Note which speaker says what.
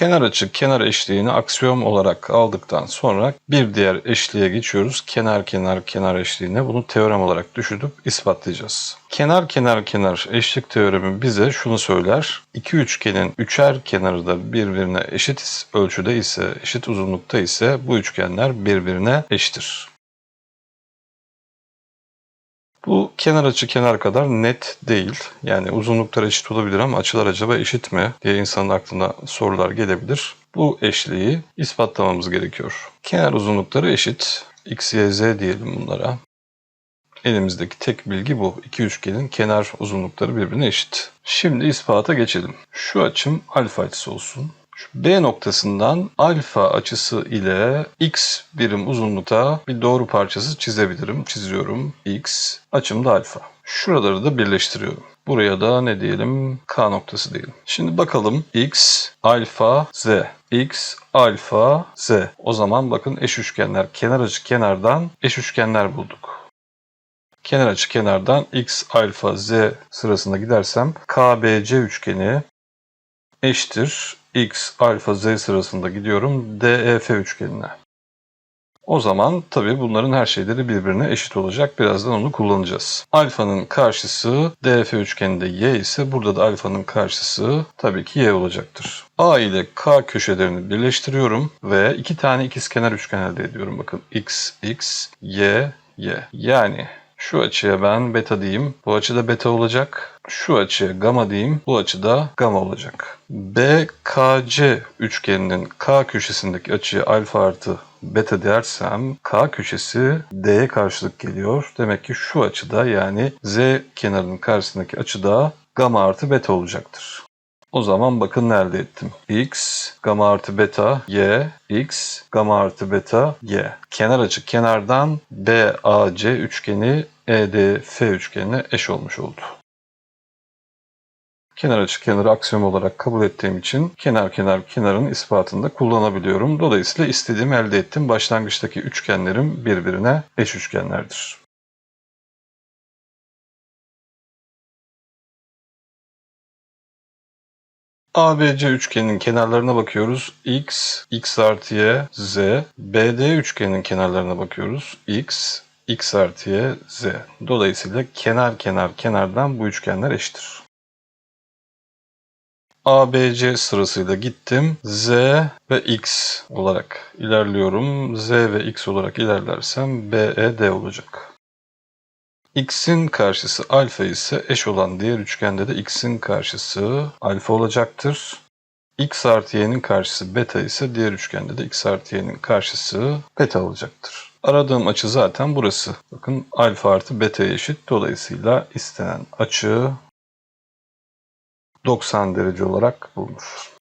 Speaker 1: Kenar açı kenar eşliğini aksiyom olarak aldıktan sonra bir diğer eşliğe geçiyoruz. Kenar kenar kenar eşliğine bunu teorem olarak düşünüp ispatlayacağız. Kenar kenar kenar eşlik teoremi bize şunu söyler. İki üçgenin üçer kenarı da birbirine eşit ölçüde ise, eşit uzunlukta ise bu üçgenler birbirine eşittir. Bu kenar açı kenar kadar net değil. Yani uzunluklar eşit olabilir ama açılar acaba eşit mi diye insanın aklına sorular gelebilir. Bu eşliği ispatlamamız gerekiyor. Kenar uzunlukları eşit. X, Y, Z diyelim bunlara. Elimizdeki tek bilgi bu. İki üçgenin kenar uzunlukları birbirine eşit. Şimdi ispata geçelim. Şu açım alfa açısı olsun. B noktasından alfa açısı ile x birim uzunlukta bir doğru parçası çizebilirim. Çiziyorum. x açım da alfa. Şuraları da birleştiriyorum. Buraya da ne diyelim? K noktası diyelim. Şimdi bakalım x alfa z. x alfa z. O zaman bakın eş üçgenler kenar açı kenardan eş üçgenler bulduk. Kenar açı kenardan x alfa z sırasında gidersem KBC üçgeni eşittir x alfa z sırasında gidiyorum DEF üçgenine. O zaman tabii bunların her şeyleri birbirine eşit olacak. Birazdan onu kullanacağız. Alfanın karşısı DF üçgeninde y ise burada da alfanın karşısı tabii ki y olacaktır. A ile K köşelerini birleştiriyorum ve iki tane ikizkenar üçgen elde ediyorum. Bakın x, x, y, y. Yani şu açıya ben beta diyeyim. Bu açıda beta olacak. Şu açıya gamma diyeyim. Bu açıda gamma olacak. BKC üçgeninin K köşesindeki açıya alfa artı beta dersem K köşesi D'ye karşılık geliyor. Demek ki şu açıda yani Z kenarının karşısındaki açıda gamma artı beta olacaktır. O zaman bakın ne elde ettim. X, gamma artı beta, Y, X, gamma artı beta, Y. Kenar açı kenardan BAC üçgeni EDF üçgenine eş olmuş oldu. Kenar açı kenarı aksiyom olarak kabul ettiğim için kenar kenar kenarın ispatında kullanabiliyorum. Dolayısıyla istediğimi elde ettim. Başlangıçtaki üçgenlerim birbirine eş üçgenlerdir. ABC üçgeninin kenarlarına bakıyoruz. X, X artı Y, Z. BD üçgeninin kenarlarına bakıyoruz. X, X artı Y, Z. Dolayısıyla kenar kenar kenardan bu üçgenler eşittir. ABC sırasıyla gittim. Z ve X olarak ilerliyorum. Z ve X olarak ilerlersem BED olacak. X'in karşısı alfa ise eş olan diğer üçgende de X'in karşısı alfa olacaktır. X artı Y'nin karşısı beta ise diğer üçgende de X artı Y'nin karşısı beta olacaktır. Aradığım açı zaten burası. Bakın alfa artı beta eşit. Dolayısıyla istenen açı 90 derece olarak bulunur.